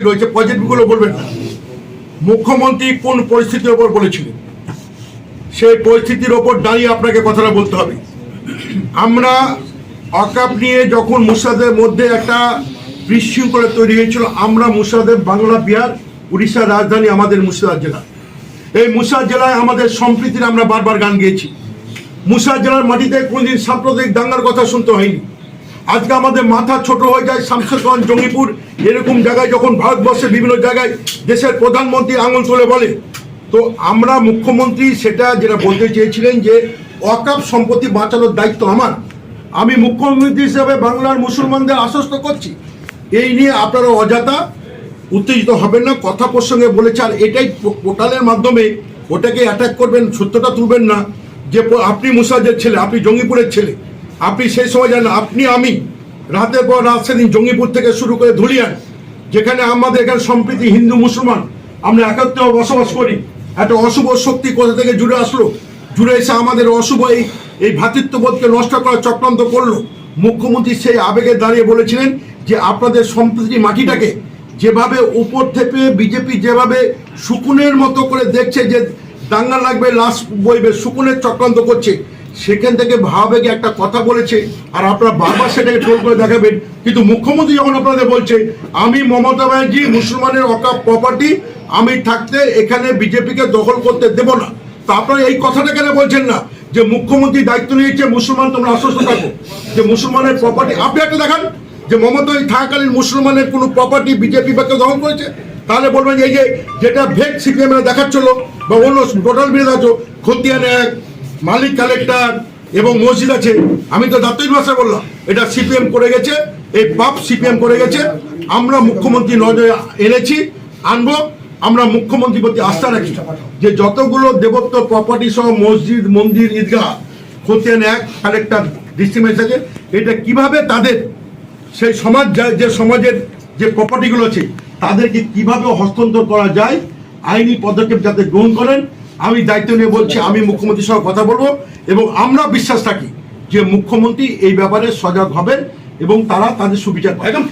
রয়েছে পজিটিভগুলো বলবেন মুখ্যমন্ত্রী কোন পরিস্থিতির ওপর বলেছিলেন? সেই পরিস্থিতির ওপর দাঁড়িয়ে আপনাকে কথাটা বলতে হবে। আমরা অকাপ নিয়ে যখন মুর্শিদাদের মধ্যে একটা বিশৃঙ্খলা তৈরি হয়েছিল, আমরা মুর্শিদাদের বাংলা, বিহার, উড়িষ্যার রাজধানী আমাদের মুর্শিদাবাদ জেলা। এই মুর্শিদাবাদ জেলায় আমাদের সম্প্রীতির আমরা বারবার গান গেয়েছি। মুর্শিদাবাদ জেলার মাটিতে কোনদিন সাম্প্রদায়িক দাঙ্গার কথা শুনতে হয়নি। আজকে আমাদের মাথা ছোট হয়ে যায় শামশেরগঞ্জ জঙ্গিপুর। এরকম জায়গায় যখন ভারতবর্ষের বিভিন্ন জায়গায় দেশের প্রধানমন্ত্রী আঙুল তুলে বলে, তো আমরা মুখ্যমন্ত্রী সেটা যেটা বলতে চেয়েছিলেন যে, অকাপ সম্পত্তি বাঁচানোর দায়িত্ব আমার। আমি মুখ্যমন্ত্রী হিসেবে বাংলার মুসলমানদের আশ্বস্ত করছি। এই নিয়ে আপনারা অযথা উত্তেজিত হবেন না, কথা প্রসঙ্গে বলেছে, আর এটাই পোর্টালের মাধ্যমে ওটাকে অ্যাটাক করবেন, সত্যটা তুলবেন না যে, আপনি মুসাজের ছেলে, আপনি জঙ্গিপুরের ছেলে। আপনি সেই সময় জানেন, আপনি, আমি রাতের পর রাত সেদিন জঙ্গিপুর থেকে শুরু করে ধুলিয়ান, যেখানে আমাদের এখানে সম্প্রীতি হিন্দু মুসলমান, আমরা একত্রে বসবাস করি। একটা অশুভ শক্তি কোথা থেকে জুড়ে আসলো? জুড়ে এসে আমাদের অশুভ এই এই ভ্রাতৃত্ববোধকে নষ্ট করার চক্রান্ত করল। মুখ্যমন্ত্রী সেই আবেগে দাঁড়িয়ে বলেছিলেন যে আপনাদের সম্প্রীতি মাটিটাকে যেভাবে উপর থেকে বিজেপি যেভাবে শুকুনের মতো করে দেখছে যে দাঙ্গা লাগবে, লাশ বইবে, শুকুনের চক্রান্ত করছে সেখান থেকে ভাবেগে একটা কথা বলেছে, আর আপনারা বারবার সেটাকে ট্রোল করে দেখাবেন। কিন্তু মুখ্যমন্ত্রী যখন আপনাদের বলছে, আমি মমতা ব্যানার্জি, মুসলমানের অকাপ প্রপার্টি আমি থাকতে এখানে বিজেপিকে দখল করতে দেব না। তা আপনারা এই কথাটা কেন বলছেন না? যে মুখ্যমন্ত্রী দায়িত্ব নিয়েছে, মুসলমান তোমরা আশ্বস্ত থাকো। যে মুসলমানের প্রপার্টি আপনি একটা দেখান, যে মমতা থাকাকালীন মুসলমানের কোনো প্রপার্টি বিজেপি বা কেউ দখল করেছে? তাহলে বলবেন এই যে, যেটা ভেক সিপিএম দেখাচ্ছিল, বা অন্য টোটাল বিরোধ খতিয়ান এক মালিক কালেক্টর এবং মসজিদ আছে, আমি তো দাপ্তরিক ভাষায় বললাম, এটা সিপিএম করে গেছে, এই পাপ সিপিএম করে গেছে, আমরা মুখ্যমন্ত্রী নজরে এনেছি, আনব, আমরা মুখ্যমন্ত্রীর প্রতি আস্থা রাখি যে যতগুলো দেবত্ব প্রপার্টি সহ মসজিদ, মন্দির, ঈদগাহ, খতিয়ান এক কালেক্টর ডিস্ট্রিক্ট আছে, এটা কীভাবে তাদের সেই সমাজ, যে সমাজের যে প্রপার্টিগুলো আছে, তাদেরকে কীভাবে হস্তান্তর করা যায়, আইনি পদক্ষেপ যাতে গ্রহণ করেন আমি দায়িত্ব নিয়ে বলছি, আমি মুখ্যমন্ত্রীর সঙ্গে কথা বলব এবং আমরা বিশ্বাস রাখি যে মুখ্যমন্ত্রী এই ব্যাপারে সজাগ হবেন এবং তারা তাদের সুবিচার। একদম